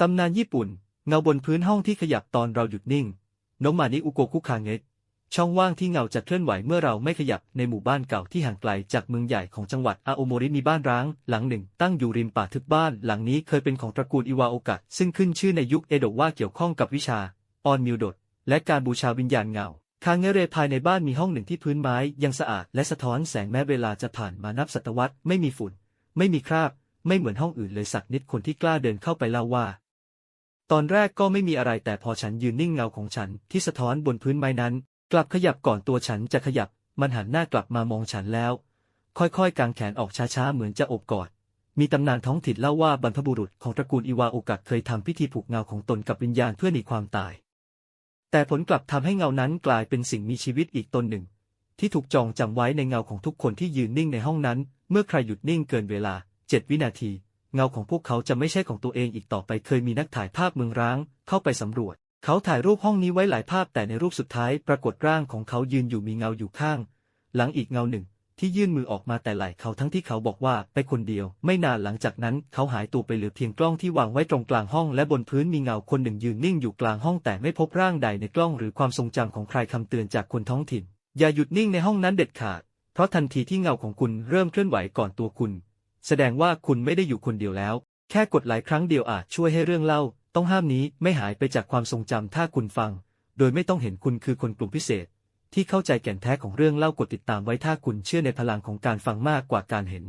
ตำนานญี่ปุ่น เงาบนพื้นห้องที่ขยับตอนเราหยุดนิ่งโนมานิอุโกคุคาเงะช่องว่างที่เงาจะเคลื่อนไหวเมื่อเราไม่ขยับในหมู่บ้านเก่าที่ห่างไกลจากเมืองใหญ่ของจังหวัดอาโอโมริมีบ้านร้าง หลังหนึ่ง ตั้งอยู่ริมป่าทึบบ้าน หลังนี้เคยเป็นของตระกูลอิวาโอกะ ซึ่งขึ้นชื่อในยุคเอโดะว่าเกี่ยวข้องกับวิชา ออนมิวดด และการบูชาวิญญาณเงาคางเงเรภายในบ้านมีห้องหนึ่งที่พื้นไม้ยังสะอาดและสะท้อนแสงแม้เวลาจะผ่านมานับศตวรรษไม่มีฝุ่น ไม่มีคราบ ไม่เหมือนห้องอื่นเลยสักนิดคนที่กล้าเดินเข้าไปเล่าว่า ตอนแรกก็ไม่มีอะไรแต่พอฉันยืนนิ่งเงาของฉันที่สะท้อนบนพื้นไม้นั้น กลับขยับก่อนตัวฉันจะขยับ มันหันหน้ากลับมามองฉันแล้ว ค่อยๆกางแขนออกช้าๆเหมือนจะอบกอด มีตำนานท้องถิ่นเล่าว่าบรรพบุรุษของตระกูลอิวาโอกะเคยทำพิธีผูกเงาของตนกับวิญญาณเพื่อหนีความตาย แต่ผลกลับทำให้เงานั้นกลายเป็นสิ่งมีชีวิตอีกตนหนึ่ง ที่ถูกจองจำไว้ในเงาของทุกคนที่ยืนนิ่งในห้องนั้น เมื่อใครหยุดนิ่งเกินเวลาเจ็ดวินาที เงาของพวกเขาจะไม่ใช่ของตัวเองอีกต่อไปเคยมีนักถ่ายภาพเมืองร้าง เข้าไปสำรวจ เขาถ่ายรูปห้องนี้ไว้หลายภาพแต่ในรูปสุดท้ายปรากฏร่างของเขายืนอยู่มีเงาอยู่ข้าง หลังอีกเงาหนึ่ง ที่ยื่นมือออกมาแต่ไหล่เขาทั้งที่เขาบอกว่าไปคนเดียว ไม่นานหลังจากนั้นเขาหายตัวไปเหลือเพียงกล้องที่วางไว้ตรงกลางห้องและบนพื้นมีเงาคนหนึ่งยืนนิ่งอยู่กลางห้องแต่ไม่พบร่างใดในกล้องหรือความทรงจำของใครคำเตือนจากคนท้องถิ่น อย่าหยุดนิ่งในห้องนั้นเด็ดขาด เพราะทันทีที่เงาของคุณเริ่มเคลื่อนไหวก่อนตัวคุณ แสดงว่าคุณไม่ได้อยู่คนเดียวแล้ว แค่กดหลายครั้งเดียวอาจช่วยให้เรื่องเล่า ต้องห้ามนี้ไม่หายไปจากความทรงจำถ้าคุณฟัง โดยไม่ต้องเห็นคุณคือคนกลุ่มพิเศษ ที่เข้าใจแก่นแท้ของเรื่องเล่ากดติดตามไว้ถ้าคุณเชื่อในพลังของการฟังมากกว่าการเห็น